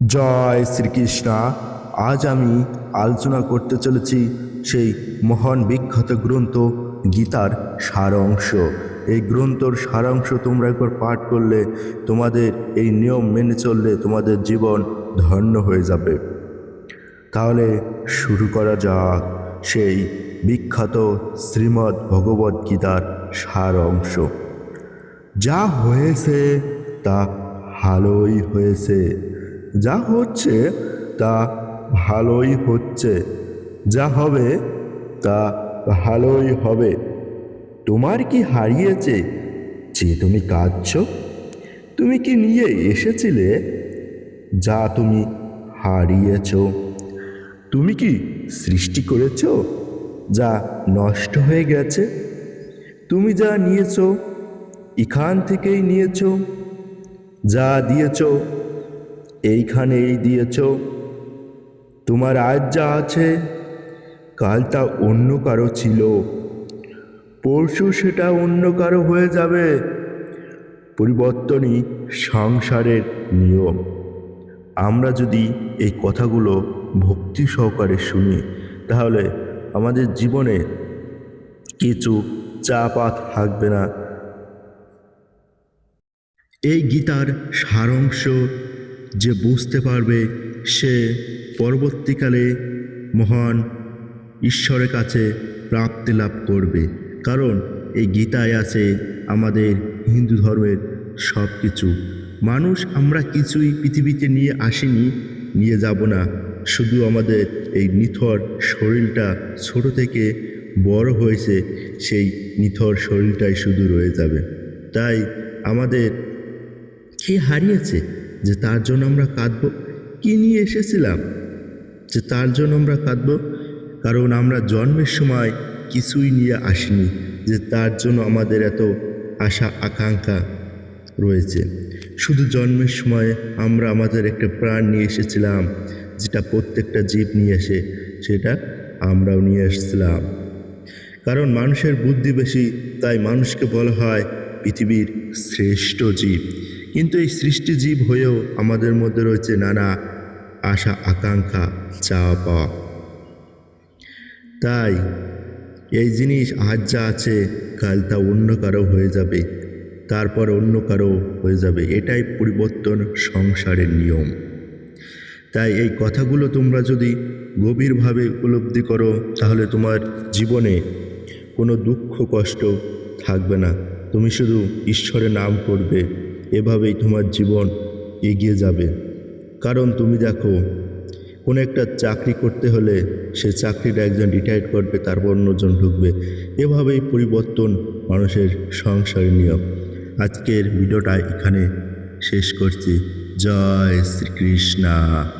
জয় শ্রীকৃষ্ণ। আজ আমি আলোচনা করতে চলেছি সেই মহান বিখ্যাত গ্রন্থ, গীতার সারাংশ। এই গ্রন্থর সারাংশ তোমরা একবার পাঠ করলে তোমাদের এই নিয়ম মেনে চললে তোমাদের জীবন ধন্য হয়ে যাবে। তাহলে শুরু করা যাক সেই বিখ্যাত শ্রীমদ্ ভগবদ্ গীতার সার অংশ যা হয়েছে তা ভালোই হয়েছে। যা হচ্ছে তা ভালোই হচ্ছে। যা হবে তা ভালোই হবে। তোমার কি হারিয়েছে? যে তুমি কাঁদছ? তুমি কি নিয়ে এসেছিলে? যা তুমি হারিয়েছ। তুমি কি সৃষ্টি করেছ? যা নষ্ট হয়ে গেছে। তুমি যা নিয়েছ, এখান থেকেই নিয়েছ। যা দিয়েছ এইখানেই দিয়েছ। তোমার আজ যা আছে, কাল তা অন্য কারও ছিল। পরশু সেটা অন্য কারও হয়ে যাবে। পরিবর্তনই সংসারের নিয়ম। আমরা যদি এই কথাগুলো ভক্তি সহকারে শুনি, তাহলে আমাদের জীবনে কিছু চাপা থাকবে না। এই গীতার সারাংশ যে বুঝতে পারবে সে পরবর্তীকালে মহান ঈশ্বরের কাছে প্রাপ্তি লাভ করবে। কারণ এই গীতায় আছে আমাদের হিন্দু ধর্মের সব কিছু মানুষ আমরা কিছুই পৃথিবীতে নিয়ে আসিনি, নিয়ে যাব না। শুধু আমাদের এই নিথর শরীরটা ছোট থেকে বড় হয়েছে, সেই নিথর শরীরটাই শুধু রয়ে যাবে। তাই আমাদের কে হারিয়েছে? যে তার জন্য আমরা কাঁদব। কি নিয়ে এসেছিলাম? যে তার জন্য আমরা কাঁদব? কারণ আমরা জন্মের সময় কিছুই নিয়ে আসিনি, যে তার জন্য আমাদের এত আশা, আকাঙ্ক্ষা রয়েছে। শুধু জন্মের সময় আমরা আমাদের একটা প্রাণ নিয়ে এসেছিলাম, যেটা প্রত্যেকটা জীব নিয়ে আসে, সেটা আমরাও নিয়ে এসেছিলাম কারণ মানুষের বুদ্ধি বেশি, তাই মানুষকে বলা হয় পৃথিবীর শ্রেষ্ঠ জীব। কিন্তু এই সৃষ্টি জীব হয়েও আমাদের মধ্যে রয়েছে নানা আশা, আকাঙ্ক্ষা, চাওয়া পাওয়া। তাই এই জিনিস আজ যা আছে, কাল তা অন্য কারও হয়ে যাবে, তারপর অন্য কারও হয়ে যাবে। এটাই পরিবর্তন সংসারের নিয়ম। তাই এই কথাগুলো তোমরা যদি গভীরভাবে উপলব্ধি করো, তাহলে তোমার জীবনে কোনো দুঃখ, কষ্ট থাকবে না। তুমি শুধু ঈশ্বরের নাম করবে। এভাবেই তোমার জীবন এগিয়ে যাবে। কারণ তুমি দেখো, কোনো একটা চাকরি করতে হলে সে চাকরিটা একজন রিটায়ার করবে, তারপর অন্যজন ঢুকবে। এভাবেই পরিবর্তন মানুষের সংসারের নিয়ম। আজকের ভিডিওটা এখানে শেষ করছি। জয় শ্রীকৃষ্ণা।